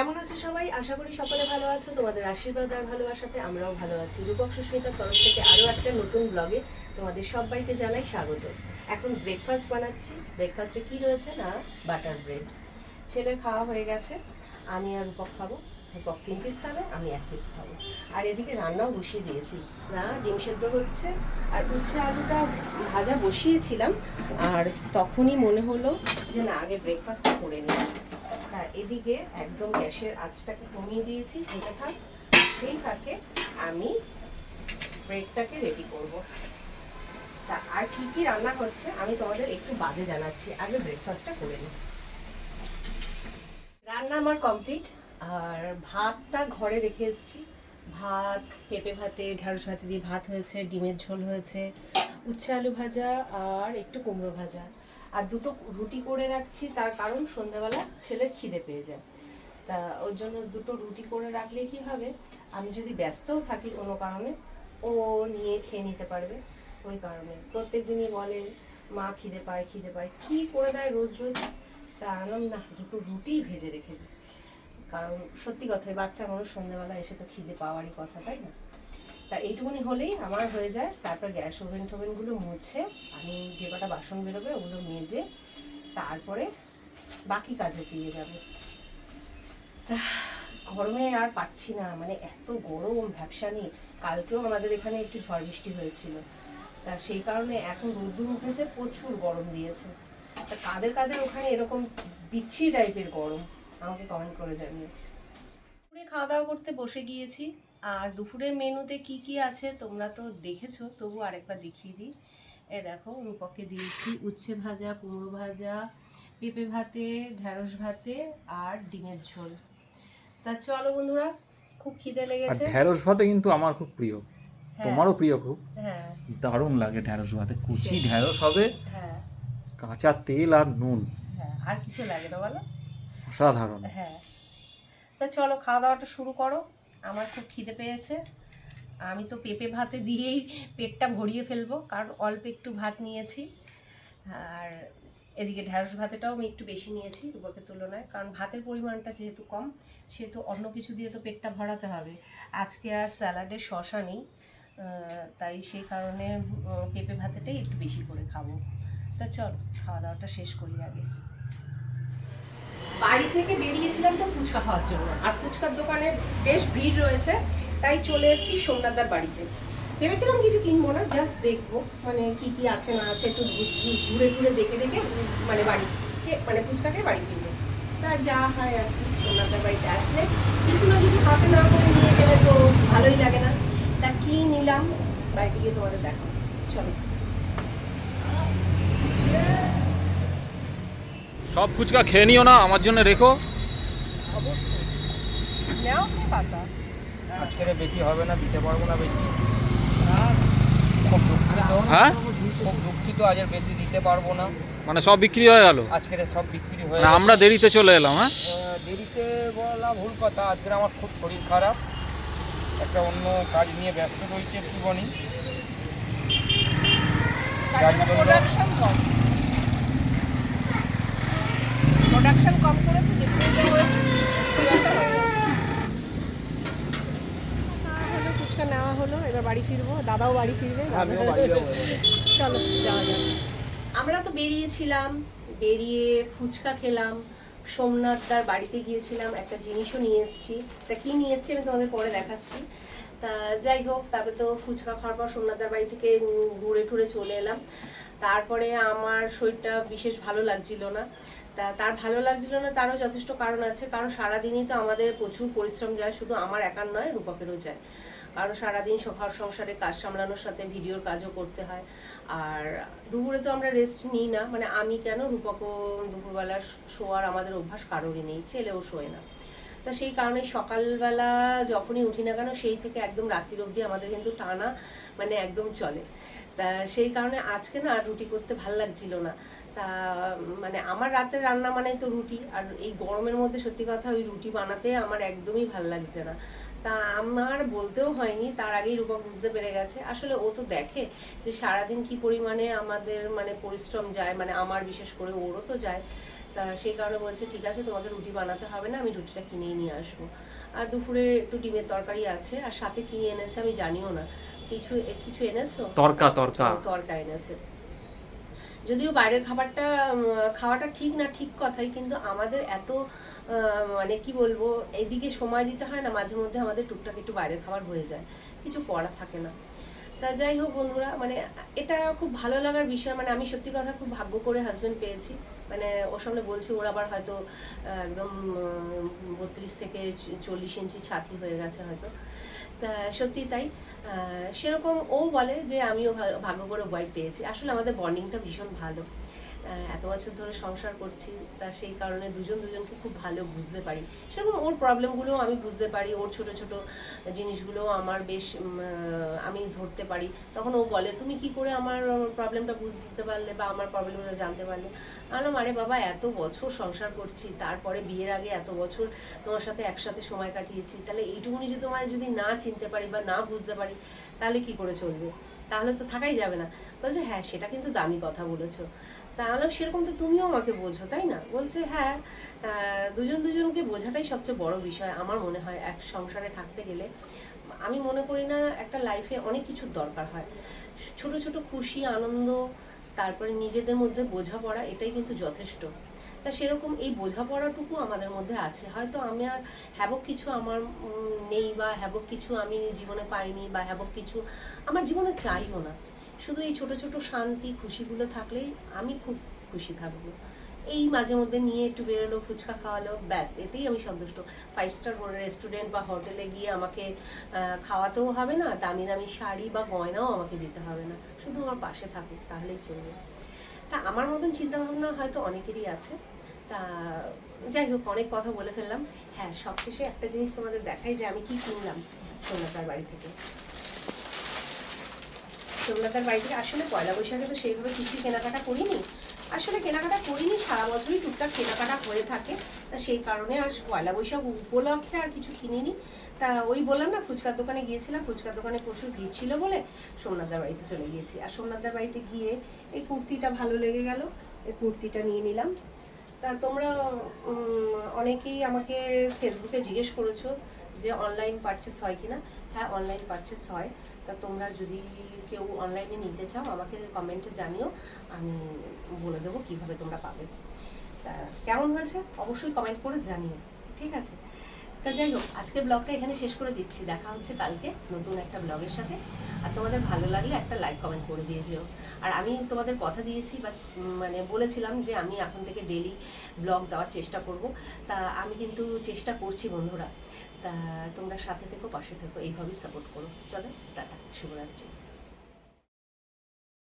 কেমন আছো সবাই? আশা করি সকলে ভালো আছো। তোমাদের আশীর্বাদ আর ভালোবাসাতে আমরাও ভালো আছি। রূপক সুস্মিতার তরফ থেকে আরও একটা নতুন ব্লগে তোমাদের সবাইকে জানাই স্বাগত। এখন ব্রেকফাস্ট বানাচ্ছি। ব্রেকফাস্টে কি রয়েছে না? বাটার ব্রেড ছেলের খাওয়া হয়ে গেছে। আমি আর রূপক খাব। রূপক তিন পিস খাবে, আমি এক পিস খাব। আর এদিকে রান্নাও বসিয়ে দিয়েছি। না, ডিম সেদ্ধ হচ্ছে। আর উচ্ছে আলুটা ভাজা বসিয়েছিলাম। আর তখনই মনে হলো যে না, আগে ব্রেকফাস্টটা করে নিই। এদিকে একদম গ্যাসের আঁচটাকে কমিয়ে দিয়েছি, এটা থাক, সেই ফাঁকে আমি ব্রেডটাকে রেডি করব। তা আর কি কি রান্না হচ্ছে, আমি তোমাদের একটু বাদে জানাচ্ছি। আগে ব্রেকফাস্টটা করে নিই রান্না আমার কমপ্লিট আর ভাতটা ঘরে রেখে এসেছি। ভাত, পেঁপে ভাতে ঢ্যাঁড়স ভাতে দিয়ে ভাত হয়েছে, ডিমের ঝোল হয়েছে, উচ্ছে আলু ভাজা আর একটু কুমড়ো ভাজা। আর দুটো রুটি করে রাখছি, তার কারণ সন্ধ্যাবেলা ছেলের খিদে পেয়ে যায়। তা ওর জন্য দুটো রুটি করে রাখলে কি হবে? আমি যদি ব্যস্তও থাকি কোনো কারণে, ও নিয়ে খেয়ে নিতে পারবে। ওই কারণে। প্রত্যেক দিনই বলে, মা খিদে পায় খিদে পায়। কি করে দেয় রোজ রোজ? তা আনলাম না, দুটো রুটিই ভেজে রেখে দিই। কারণ সত্যি কথাই বাচ্চা মানুষ সন্ধ্যাবেলা এসে তো খিদে পাওয়ারই কথা, তাই না? তা এইটুকুনি হলেই আমার হয়ে যায়। তারপর গ্যাস ওভেন টোভেনগুলো মুছে আমি যে কটা বাসন বেরোবে ওগুলো মেজে তারপরে বাকি কাজে দিয়ে যাবে। গরমে আর পাচ্ছি না মানে এত গরম ভ্যাবসানি কালকেও আমাদের এখানে একটু ঝড় বৃষ্টি হয়েছিল। তা সেই কারণে এখন রোদ্দুর উঠেছে, প্রচুর গরম দিয়েছে। তা কাদের কাদের ওখানে এরকম বিচ্ছি টাইপের গরম? আমাকে কমেন্ট করে জানিয়ে খাওয়া দাওয়া করতে বসে গিয়েছি। আর দুপুরের মেনুতে কি কি আছে তোমরা তো দেখেছ তবু আরেকবার দেখিয়ে দিই। এ দেখো রূপকে দিয়েছি উচ্ছে ভাজা কুমড়ো ভাজা পেঁপে ভাতে ঢ্যাঁড়স ভাতে আর ডিমের ঝোল। তা চলো বন্ধুরা খুব খিদে লেগেছে। ঢ্যাঁড়স ভাতে কিন্তু আমার খুব প্রিয়। হ্যাঁ, তোমারও প্রিয় খুব। হ্যাঁ। দারুণ লাগে ঢ্যাঁড়স ভাতে। কুচি ঢ্যাঁড়স হবে হ্যাঁ। কাঁচা তেল আর নুন। হ্যাঁ আর কিছু লাগে না বলো? অসাধারণ। হ্যাঁ। তা চলো খাওয়া দাওয়াটা শুরু করো। আমার খুব খিদে পেয়েছে। আমি তো পেঁপে ভাতে দিয়েই পেটটা ভরিয়ে ফেলব, কারণ অল্প একটু ভাত নিয়েছি। আর এদিকে ঢ্যাঁড়স ভাতেটাও আমি একটু বেশি নিয়েছি রূপকের তুলনায়, কারণ ভাতের পরিমাণটা যেহেতু কম, সেহেতু অন্য কিছু দিয়ে তো পেটটা ভরাতে হবে। আজকে আর স্যালাডে শশা নেই তাই সেই কারণে পেঁপে ভাতেটাই একটু বেশি করে খাব। তা চল, খাওয়া দাওয়াটা শেষ করি আগে। বাড়ি থেকে বেরিয়েছিলাম তো ফুচকা খাওয়ার জন্য। আর ফুচকার দোকানে বেশ ভিড় রয়েছে, তাই চলে এসেছি সোমনাথদার বাড়িতে। ভেবেছিলাম কিছু কিনবো না জাস্ট দেখব মানে কি কি আছে না আছে, একটু ঘুরে ঘুরে দেখে দেখে মানে বাড়ি কে- মানে ফুচকাকে বাড়ি কিনবো। তা যা হয় আর কি, সোমনাথদার বাড়িতে আসলে কিছু না কিছু হাতে না করে নিয়ে গেলে তো ভালোই লাগে না। তা কি নিলাম? বাড়িতে গিয়ে তোমাদের দেখাবো। চলো। সব ফুচকা খেয়ে নিও না আমার জন্য রেখো। অবশ্যই। নাও আজকের বেশি হবে না দিতে পারব না বেশি। খুব দুঃখিত হ্যাঁ? খুব দুঃখিত আজ বেশি দিতে পারব না। মানে সব বিক্রি হয়ে গেল? আজকের সব বিক্রি হয়ে মানে আমরা দেরিতে চলে এলাম হ্যাঁ? দেরিতে বলা ভুল কথা আজকে আমার খুব শরীর খারাপ। একটা অন্য কাজ নিয়ে ব্যস্ত রয়েছে একটুখানি। জন্য প্রোডাকশন কম করেছে যেটুকু হয়েছে ফুচকা নেওয়া হলো এবার বাড়ি ফিরবো দাদাও বাড়ি ফিরবে আমিও বাড়ি যাব চলো যাওয়া যাক। আমরা তো বেরিয়েছিলাম বেরিয়ে ফুচকা খেলাম সোমনাথদার বাড়িতে গিয়েছিলাম একটা জিনিসও নিয়ে এসেছি। তা কি নিয়ে এসেছি আমি তোমাদের পরে দেখাচ্ছি। তা যাই হোক তারপরে তো ফুচকা খাওয়ার পর সোমনাথদার বাড়ি থেকে ঘুরে টুরে চলে এলাম। তারপরে আমার শরীরটা বিশেষ ভালো লাগছিল না। তা তার ভালো লাগছিল না, তারও যথেষ্ট কারণ আছে। কারণ সারাদিনই তো আমাদের প্রচুর পরিশ্রম যায়, শুধু আমার একার নয়, রূপকেরও যায়। কারণ সারাদিন ঘর সংসারে কাজ সামলানোর সাথে ভিডিওর কাজও করতে হয়। আর দুপুরে তো আমরা রেস্ট নিই না। মানে আমি কেন রূপকও দুপুরবেলা শোয়ার আমাদের অভ্যাস কারোরই নেই, ছেলেও শোয় না। তা সেই কারণে সকালবেলা যখনই উঠি না কেন, সেই থেকে একদম রাত্রির অবধি আমাদের কিন্তু টানা মানে একদম চলে। তা সেই কারণে আজকে না আর রুটি করতে ভালো লাগছিল না। তা মানে আমার রাতের রান্না মানেই তো রুটি। আর এই গরমের মধ্যে সত্যি কথা ওই রুটি বানাতে আমার একদমই ভালো লাগছে না। তা আমার বলতেও হয়নি তার আগেই রূপক বুঝতে পেরে গেছে। আসলে ও তো দেখে যে সারাদিন কি পরিমাণে আমাদের মানে পরিশ্রম যায় মানে আমার বিশেষ করে ওরও তো যায়। তা তা সেই কারণে বলছে ঠিক আছে তোমাকে রুটি বানাতে হবে না আমি রুটিটা কিনেই নিয়ে আসব। আর দুপুরে একটু ডিমের তরকারি আছে আর সাথে কি এনেছে আমি জানিও না। কিছু কিছু এনেছো? তরকা তরকা। তরকা এনেছে। যদিও বাইরের খাবারটা খাওয়াটা ঠিক না, ঠিক কথাই, কিন্তু আমাদের এত মানে কি বলব, এদিকে সময় দিতে হয় না, মাঝে মধ্যে আমাদের টুকটাক একটু বাইরের খাবার হয়ে যায়, কিছু করা থাকে না। তা যাই হোক বন্ধুরা মানে এটা খুব ভালো লাগার বিষয় মানে আমি সত্যি কথা খুব ভাগ্য করে হাজব্যান্ড পেয়েছি। মানে ওর সামনে বলছি, ওর আবার হয়তো একদম বত্রিশ থেকে চল্লিশ ইঞ্চি ছাতি হয়ে গেছে হয়তো। সত্যি তাই। সেরকম ও বলে যে, আমিও ভাগ্য করে ভয় পেয়েছি। আসলে আমাদের বন্ডিংটা ভীষণ ভালো। এত বছর ধরে সংসার করছি, তা সেই কারণে দুজন দুজনকে খুব ভালো বুঝতে পারি। সেরকম ওর প্রবলেমগুলোও আমি বুঝতে পারি, ওর ছোট ছোট জিনিসগুলো আমার বেশ আমি ধরতে পারি। তখন ও বলে, তুমি কি করে আমার প্রবলেমটা বুঝতে পারলে বা আমার প্রবলেমটা জানতে পারলে? আলাম আরে বাবা, এত বছর সংসার করছি, তারপরে বিয়ের আগে এত বছর তোমার সাথে একসাথে সময় কাটিয়েছি, তাহলে এইটুকুনি যদি তোমায় যদি না চিনতে পারি বা না বুঝতে পারি, তাহলে কি করে চলবে? তাহলে তো থাকাই যাবে না। বলছে হ্যাঁ সেটা কিন্তু দামি কথা বলেছ। তাহলে সেরকম তো তুমিও আমাকে বোঝো, তাই না? বলছে হ্যাঁ দুজন দুজনকে বোঝাটাই সবচেয়ে বড় বিষয় আমার মনে হয় এক সংসারে থাকতে গেলে। আমি মনে করি না একটা লাইফে অনেক কিছুর দরকার হয়। ছোট ছোট খুশি, আনন্দ, তারপরে নিজেদের মধ্যে বোঝাপড়া, এটাই কিন্তু যথেষ্ট। তা সেরকম এই বোঝাপড়াটুকু আমাদের মধ্যে আছে। হয়তো আমি আর হ্যাবক কিছু আমার নেই বা হ্যাবক কিছু আমি জীবনে পাইনি বা হ্যাবক কিছু আমার জীবনে চাইও না। শুধু এই ছোট ছোট শান্তি, খুশিগুলো থাকলেই আমি খুব খুশি থাকব। এই মাঝে মধ্যে নিয়ে একটু বেরোলো, ফুচকা খাওয়ালো, ব্যাস, এতেই আমি সন্তুষ্ট। ফাইভ স্টার রেস্টুরেন্ট বা হোটেলে গিয়ে আমাকে খাওয়াতেও হবে না, দামি দামি শাড়ি বা গয়নাও আমাকে দিতে হবে না। শুধু আমার পাশে থাকুক, তাহলেই চলবে। তা আমার মতন চিন্তাভাবনা হয়তো অনেকেরই আছে। তা যাই হোক, অনেক কথা বলে ফেললাম। হ্যাঁ সবশেষে একটা জিনিস তোমাদের দেখাই যে আমি কি কিনলাম সোমনাথার বাড়ি থেকে। সোমনাথার বাড়ি থেকে আসলে পয়লা বৈশাখে তো সেইভাবে কিছুই কেনাকাটা করিনি। আসলে কেনাকাটা করিনি, সারা বছরই টুকটাক কেনাকাটা হয়ে থাকে। তা সেই কারণে আর পয়লা বৈশাখ উপলক্ষে আর কিছু কিনিনি। তা ওই বললাম না, ফুচকার দোকানে গিয়েছিলাম, ফুচকার দোকানে প্রচুর ভিড় ছিল বলে সোমনাথদার বাড়িতে চলে গিয়েছি। আর সোমনাথদার বাড়িতে গিয়ে এই কুর্তিটা ভালো লেগে গেল, এই কুর্তিটা নিয়ে নিলাম। তা তোমরা অনেকেই আমাকে ফেসবুকে জিজ্ঞেস করেছ যে অনলাইন পারচেস হয় কিনা? হ্যাঁ অনলাইন পারচেস হয়। তা তোমরা যদি কেউ অনলাইনে নিতে চাও, আমাকে কমেন্টে জানিও, আমি বলে দেবো কীভাবে তোমরা পাবে। তা কেমন হয়েছে? অবশ্যই কমেন্ট করে জানিও, ঠিক আছে? তা যাই হোক, আজকের ব্লগটা এখানে শেষ করে দিচ্ছি। দেখা হচ্ছে কালকে নতুন একটা ব্লগের সাথে। আর তোমাদের ভালো লাগলে একটা লাইক কমেন্ট করে দিয়ে যেও। আর আমি তোমাদের কথা দিয়েছি বা মানে বলেছিলাম যে আমি এখন থেকে ডেলি ব্লগ দেওয়ার চেষ্টা করব। তা আমি কিন্তু চেষ্টা করছি বন্ধুরা। তা তোমরা সাথে থেকো পাশে থেকো এইভাবেই সাপোর্ট করো। চলো টাটা শুভরাত্রি।